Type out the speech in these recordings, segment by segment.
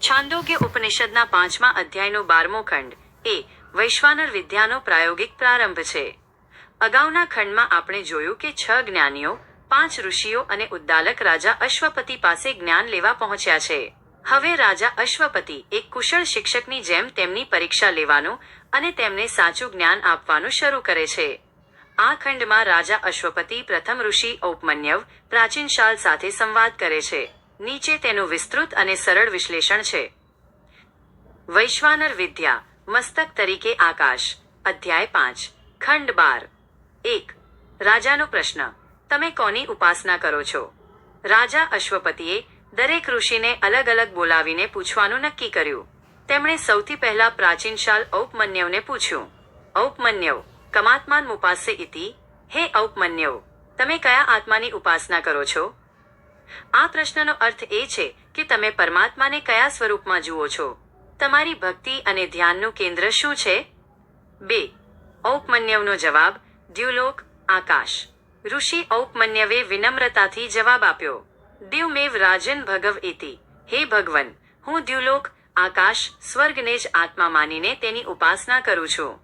છાંદોગ્ય ઉપનિષદના પાંચમા અધ્યાયનો બારમો ખંડ. એ વૈશ્વાનર વિદ્યાનો પ્રાયોગિક પ્રારંભ છે. અગાઉના ખંડમાં આપણે જોયું કે છ જ્ઞાનીઓ, પાંચ ઋષિઓ અને ઉદ્દાલક રાજા અશ્વપતિ પાસે જ્ઞાન લેવા પહોંચ્યા છે. હવે રાજા અશ્વપતિ એક કુશળ શિક્ષકની જેમ તેમની પરીક્ષા લેવાનું અને તેમને સાચું જ્ઞાન આપવાનું શરૂ કરે છે. આ ખંડમાં રાજા અશ્વપતિ પ્રથમ ઋષિ ઔપમન્યવ પ્રાચીન શાલ સાથે સંવાદ કરે છે. નીચે તેનું વિસ્તૃત અને સરળ વિશ્લેષણ છે. વૈશ્વાનર વિદ્યા, મસ્તક તરીકે આકાશ, અધ્યાય પાંચ, ખંડ બાર. એક, રાજાનો પ્રશ્ન, તમે કોની ઉપાસના કરો છો? રાજા અશ્વપતિએ દરેક ઋષિને અલગ અલગ બોલાવીને પૂછવાનું નક્કી કર્યું. તેમણે સૌથી પહેલા પ્રાચીન શાલ ઔપમન્યવને પૂછ્યું. ઔપમન્યવ, કમાત્માન ઉપાસે ઇતિ? હે ઔપમન્યવ, તમે કયા આત્માની ઉપાસના કરો છો? આ પ્રશ્નનો અર્થ એ છે કે તમે પરમાત્માને કયા સ્વરૂપમાં જુઓ છો? તમારી ભક્તિ અને ધ્યાનનું કેન્દ્ર શું છે? બે. ઔપમન્યવનો જવાબ, દ્યુલોક, આકાશ. ઋષિ ઔપમન્યવે વિનમ્રતાથી જવાબ આપ્યો દિવમેવ રાજન ભગવ ઇતિ હે ભગવન, હું દ્યુલોક, આકાશ, સ્વર્ગને જ આત્મા માનીને તેની ઉપાસના કરું છું.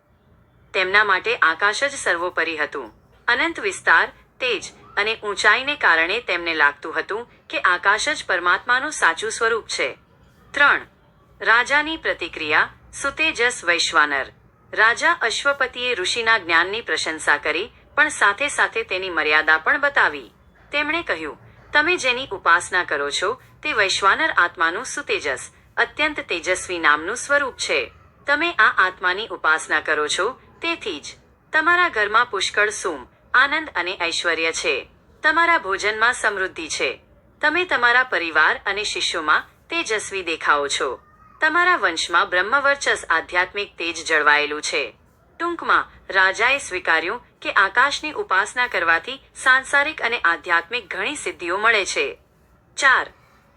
તેમના માટે આકાશ જ સર્વોપરી હતું. અનંત વિસ્તાર, તેજ. અને ઊંચાઈને કારણે તેમને લાગતું હતું કે આકાશ જ પરમાત્માનું સાચું સ્વરૂપ છે. ત્રણ. રાજાની પ્રતિક્રિયા સુતેજસ વૈશ્વાનર. રાજા અશ્વપતિએ ઋષિના જ્ઞાનની પ્રશંસા કરી, પણ સાથે સાથે તેની મર્યાદા પણ બતાવી. તેમણે કહ્યું, તમે જેની ઉપાસના કરો છો, તે વૈશ્વાનર આત્માનું સુતેજસ, અત્યંત તેજસ્વી નામનું સ્વરૂપ છે. તમે આ આત્માની ઉપાસના કરો છો, તેથી જ. તમારા ઘરમાં પુષ્કળ સુમ આનંદ અને ઐશ્વર્ય છે. તમારા ભોજનમાં સમૃદ્ધિ છે. તમે તમારા પરિવાર અને શિષ્યોમાં તેજસ્વી દેખાઓ છો. તમારા વંશમાં બ્રહ્મવર્ચસ આધ્યાત્મિક તેજ જળવાયેલું છે. ટૂંકમાં, રાજાએ સ્વીકાર્યું કે આકાશની ઉપાસના કરવાથી સાંસારિક અને આધ્યાત્મિક ઘણી સિદ્ધિઓ મળે છે. ચાર,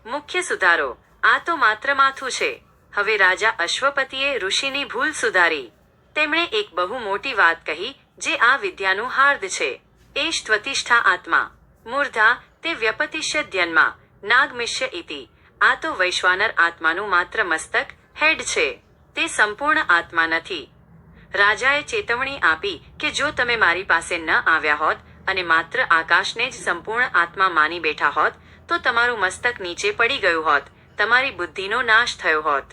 મુખ્ય સુધારો. આ તો માત્ર માથું છે. હવે રાજા અશ્વપતિએ ઋષિની ભૂલ સુધારી. તેમણે એક બહુ મોટી વાત કહી, જે આ વિદ્યાનું હાર્દ છે. એશ ત્વતિષ્ઠા આત્મા. મૂર્ધા, તે વ્યપતિષ્ય ધ્યનમાં નાગમિષ્ય ઇતિ. આ તો વૈશ્વાનર આત્માનું માત્ર મસ્તક, હેડ છે. તે સંપૂર્ણ આત્મા નથી. રાજાએ ચેતવણી આપી કે જો તમે મારી પાસે ન આવ્યા હોત અને માત્ર આકાશને જ સંપૂર્ણ આત્મા માની બેઠા હોત, તો તમારું મસ્તક નીચે પડી ગયું હોત. તમારી બુદ્ધિનો નાશ થયો હોત.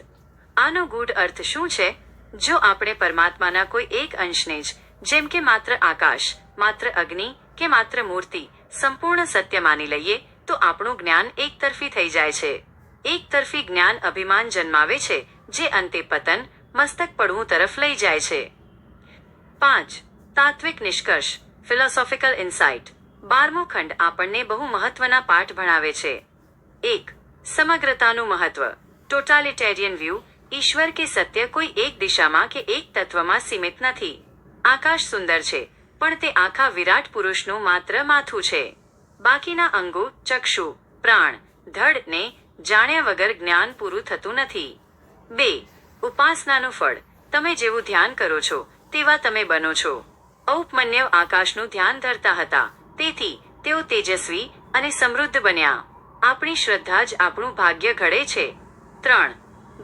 આનો ગૂઢ અર્થ શું છે? જો આપણે પરમાત્માના કોઈ એક અંશને જ, જેમ કે માત્ર આકાશ, માત્ર અગ્નિ કે માત્ર મૂર્તિ, સંપૂર્ણ સત્ય માની લઈએ, તો આપણું જ્ઞાન એકતરફી થઈ જાય છે. એકતરફી જ્ઞાન અભિમાન જન્માવે છે, જે અંતે પતન, મસ્તક પડવું તરફ લઈ જાય છે. પાંચ, તાત્વિક નિષ્કર્ષ ફિલોસોફિકલ ઇન્સાઇટ બારમો ખંડ આપણને બહુ મહત્વના પાઠ ભણાવે છે. એક, સમગ્રતાનું મહત્વ ટોટાલિટેરિયન વ્યૂ ઈશ્વર કે સત્ય કોઈ એક દિશામાં કે એક તત્વમાં સીમિત નથી. આકાશ સુંદર છે, પણ તે આખા વિરાટ પુરુષનું માત્ર માથું છે. બાકીના અંગો ચક્ષુ, પ્રાણ, ધડ ને જાણ્યા વગર જ્ઞાન પૂરું થતું નથી. બે, ઉપાસનાનું ફળ. તમે જેવું ધ્યાન કરો છો, તેવા તમે બનો છો. ઔપમન્યવ આકાશનું ધ્યાન ધરતા હતા. તેથી, તેઓ તેજસ્વી અને સમૃદ્ધ બન્યા. આપણી શ્રદ્ધા જ આપણું ભાગ્ય ઘડે છે. ત્રણ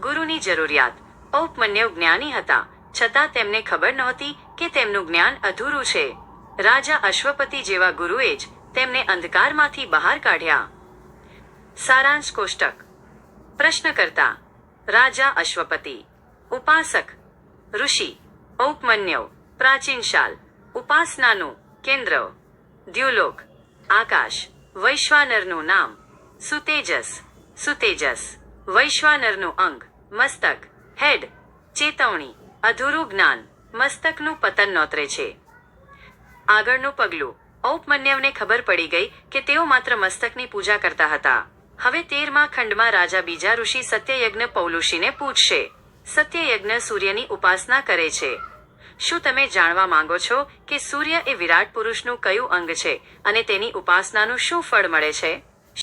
ગુરુની જરૂરિયાત. ઔપમન્યવ જ્ઞાની હતા. છતાં તેમને ખબર નહોતી કે તેમનું જ્ઞાન અધૂરું છે. રાજા અશ્વપતિ જેવા ગુરુએ જ તેમને અંધકારમાંથી બહાર કાઢ્યા. સારાંશ કોષ્ટક. પ્રશ્નકર્તા. રાજા અશ્વપતિ. ઉપાસક. ઋષિ. ઔપમન્યવ પ્રાચીન શાલ. ઉપાસનાનું કેન્દ્ર. દ્યુલોક. આકાશ. વૈશ્વાનરનું નામ. સુતેજસ. સુતેજસ. વૈશ્વાનરનું અંગ. મસ્તક, હેડ, ચેતવણી, અધૂરું જ્ઞાન, મસ્તકનું પતન નોતરે છે. આગળનું પગલું, ઔપમન્યવને ખબર પડી ગઈ કે તેઓ માત્ર મસ્તકની પૂજા કરતા હતા. હવે તેરમા ખંડમાં રાજા બીજા ઋષિ સત્યયજ્ઞ પૌલુષીને પૂછશે. સત્યયજ્ઞ સૂર્યની ઉપાસના કરે છે. શું તમે જાણવા માંગો છો કે સૂર્ય એ વિરાટ પુરુષનું કયું અંગ છે અને તેની ઉપાસનાનું શું ફળ મળે છે?